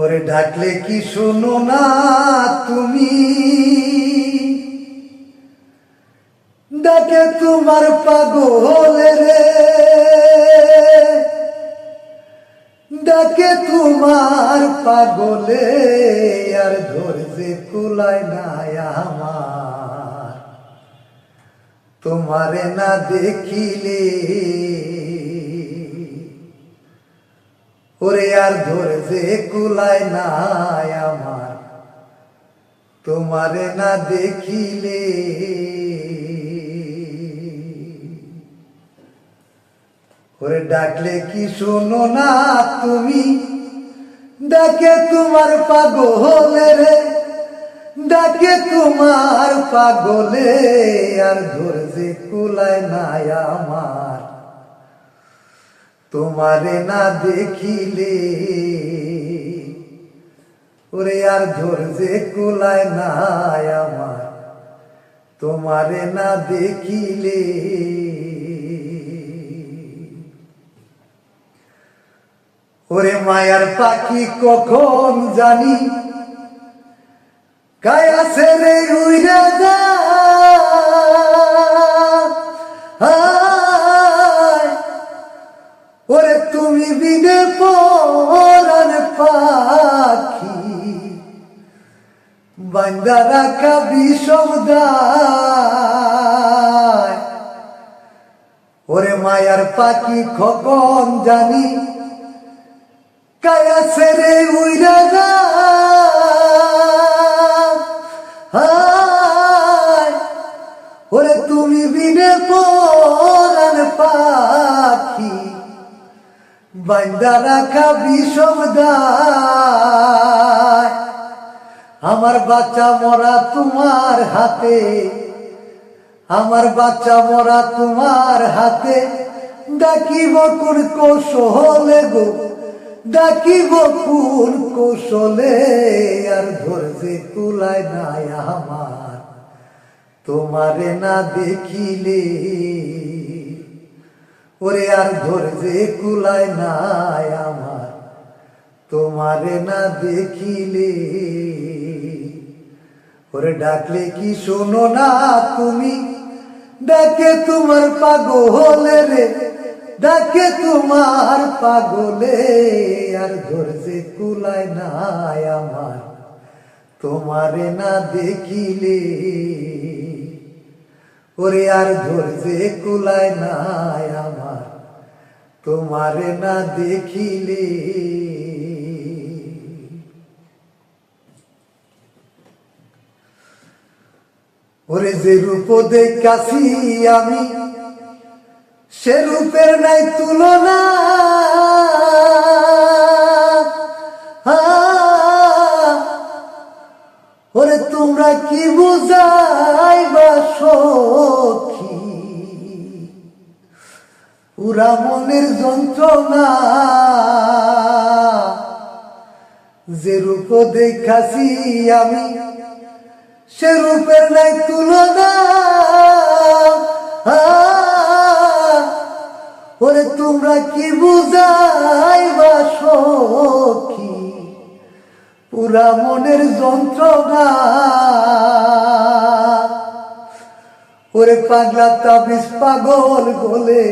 ওরে ডাকলে কি শোনো না তুমি? ডাকে তোমার পাগলে রে। ডাকে তোমার পাগলে আর ধরছে কুলায় না আমার। তোমারে না দেখিলে ওরে আর ধরছে কুলায় না আমার। তোমারে না দেখিলে ওরে ডাকলে কি শোনো না তুমি? ডাকে তোমার পাগলে রে, ডাকে তোমার পাগলে, আর ধরছে কুলায় নাই আমার। তোমারে না দেখিলে। ওরে, আর ধরছে কুলায় না আমার। তোমারে না দেখিলে। ওরে, মায়ার পাখি কখন জানি? কায়াছে রে উইরা যা? বান্দা রাখা বিষমদায় ওরে মায়ার পাখি খকন জানি, কায়া সেরে উইরা ওরে তুমি বিনে পরান পাখি বান্দা রাখা বিষমদায় আমার বাচ্চা মরা তোমার হাতে, আমার বাচ্চা মরা তোমার হাতে, ডাকিব কোন কৌশলে গো, ডাকিব কোন কৌশলে, আর ধরছে কুলায় নাই আমার, তোমারে না দেখিলে। ওরে আর ধরছে কুলায় নাই আমার, তোমারে না দেখিলে। ওরে ডাকলে কি শোনো না তুমি? ডাকে তোমার পাগলে রে ডাকে তোমার পাগলে। আর ধরছে কুলায় নাই আমার, তোমারে না দেখিলে। ওরে আর ধরছে কুলায় নাই আমার, তোমারে না দেখিলে। ওরে যে রূপ দেখাছি আমি, সে রূপের নাই তুলনা। ওরে তোমরা কি বুঝাইবা সখী? পুরা মনের যন্ত্রণা। যে রূপ দেখাছি আমি সে রূপের নাই তুলনা। ওরে তোমরা কি বুঝাইবা সখী? পুরা মনের যন্ত্রণা। ওরে পাগলা তাবিজ পাগল গোলে।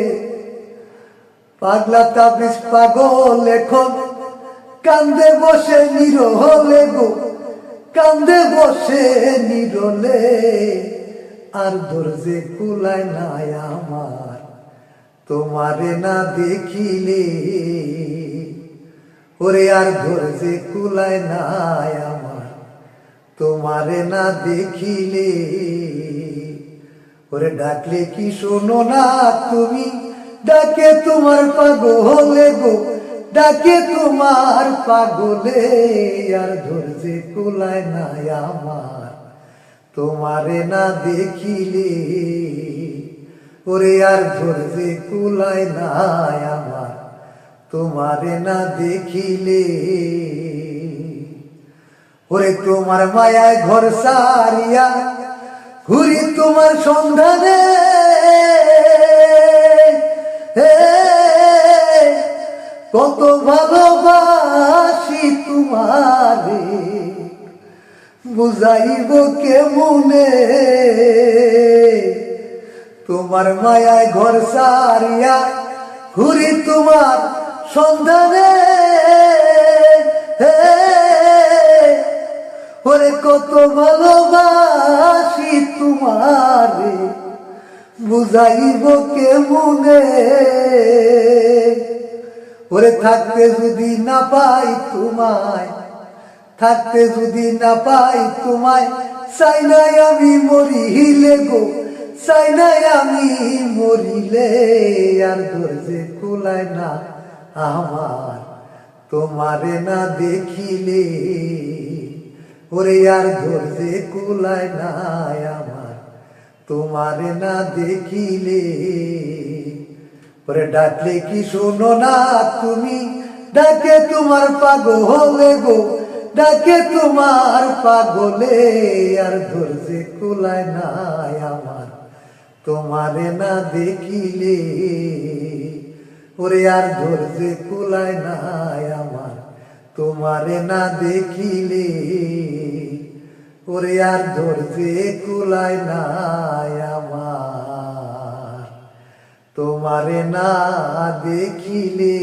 পাগলা তাবিজ পাগল এখন কান্দে বসে নিরহলে গো। কান্দে বসে নিরলে, আর ধরছে কুলায় নাই আমার। তোমারে না দেখিলে, ওরে আর ধরছে কুলায় নাই আমার। তোমারে না দেখিলে, ওরে ডাকলে কি শোনো না তুমি? ডাকে তোমার পাগলে গো। ডাকে তোমার পাগলে আর ধরছে কুলায় নাই আমার। তোমারে না দেখিলে ওরে আর ধরছে কুলায় নাই আমার। তোমারে না দেখিলে ওরে তোমার মায়ায় ঘর সারিয়া ঘুরি তোমার সন্ধানে। হে, কত ভালোবাসি তুমি তোমারে। বুঝাইব কেমনে? তোমার মায়ায় ঘর সারিয়া ঘুরি তোমার সন্ধানে। ওরে কত ভালোবাসি তোমারে। বুঝাইব কেমনে? ওরে থাকতে যদি না পাই তোমায়, থাকতে যদি না পাই তোমায়, চাই নাই আমি মরিলে গো, চাই নাই আমি মরিলে, আর ধরছে কুলায় না আমার, তোমারে না দেখিলে, ওরে আর ধরছে কুলায় না আমার, তোমারে না দেখিলে। ওরে ডাকলে কি শোনো না তুমি? ডাকে তোমার পাগলে গো ডাকে তোমার পাগলে, আর ধরছে কুলায় নাই আমার। তোমারে না দেখিলে, ওরে আর ধরছে কুলায় নাই আমার। তোমারে না দেখিলে, ওরে আর ধরছে কুলায় নাই আমার। তোমারে না দেখিলে